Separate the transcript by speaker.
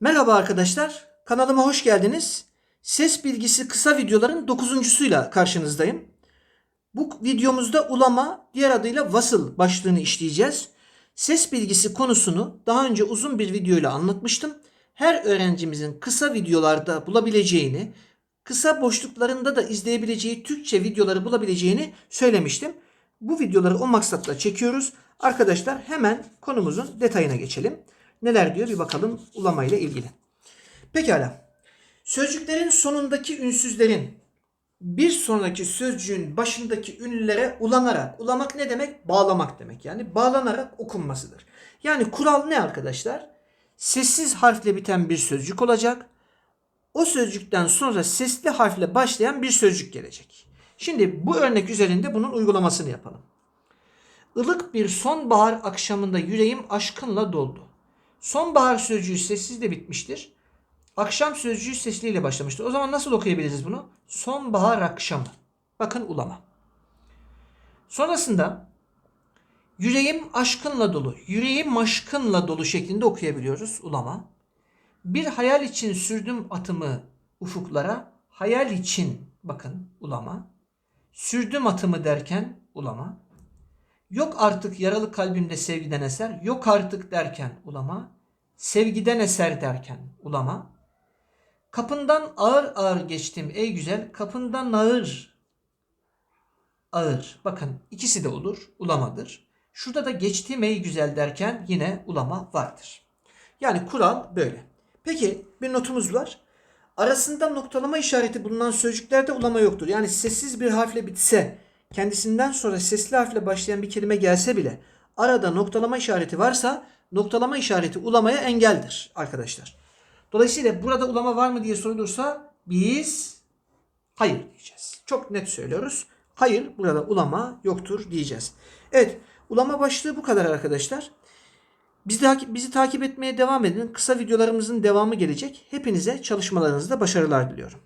Speaker 1: Merhaba arkadaşlar, kanalıma hoş geldiniz. Ses bilgisi kısa videoların dokuzuncusuyla karşınızdayım. Bu videomuzda ulama, diğer adıyla vasıl başlığını işleyeceğiz. Ses bilgisi konusunu daha önce uzun bir videoyla anlatmıştım. Her öğrencimizin kısa videolarda bulabileceğini, kısa boşluklarında da izleyebileceği Türkçe videoları bulabileceğini söylemiştim. Bu videoları o maksatla çekiyoruz. Arkadaşlar hemen konumuzun detayına geçelim. Neler diyor bir bakalım ulama ile ilgili. Pekala. Sözcüklerin sonundaki ünsüzlerin bir sonraki sözcüğün başındaki ünlülere ulanarak, ulamak ne demek? Bağlamak demek. Yani bağlanarak okunmasıdır. Yani kural ne arkadaşlar? Sessiz harfle biten bir sözcük olacak. O sözcükten sonra sesli harfle başlayan bir sözcük gelecek. Şimdi bu örnek üzerinde bunun uygulamasını yapalım. Ilık bir sonbahar akşamında yüreğim aşkınla doldu. Sonbahar sözcüğü sessizle bitmiştir. Akşam sözcüğü sesliyle başlamıştır. O zaman nasıl okuyabiliriz bunu? Sonbahar akşamı. Bakın ulama. Sonrasında yüreğim aşkınla dolu, yüreğim aşkınla dolu şeklinde okuyabiliyoruz ulama. Bir hayal için sürdüm atımı ufuklara, hayal için bakın ulama. Sürdüm atımı derken ulama. Yok artık yaralı kalbimde sevgiden eser, yok artık derken ulama. Sevgiden eser derken ulama. Kapından ağır ağır geçtim ey güzel, kapından ağır ağır. Bakın ikisi de olur, ulamadır. Şurada da geçtim ey güzel derken yine ulama vardır. Yani kural böyle. Peki bir notumuz var. Arasında noktalama işareti bulunan sözcüklerde ulama yoktur. Yani sessiz bir harfle bitse, kendisinden sonra sesli harfle başlayan bir kelime gelse bile arada noktalama işareti varsa noktalama işareti ulamaya engeldir arkadaşlar. Dolayısıyla burada ulama var mı diye sorulursa biz hayır diyeceğiz. Çok net söylüyoruz. Hayır burada ulama yoktur diyeceğiz. Evet ulama başlığı bu kadar arkadaşlar. Bizi, bizi takip etmeye devam edin. Kısa videolarımızın devamı gelecek. Hepinize çalışmalarınızda başarılar diliyorum.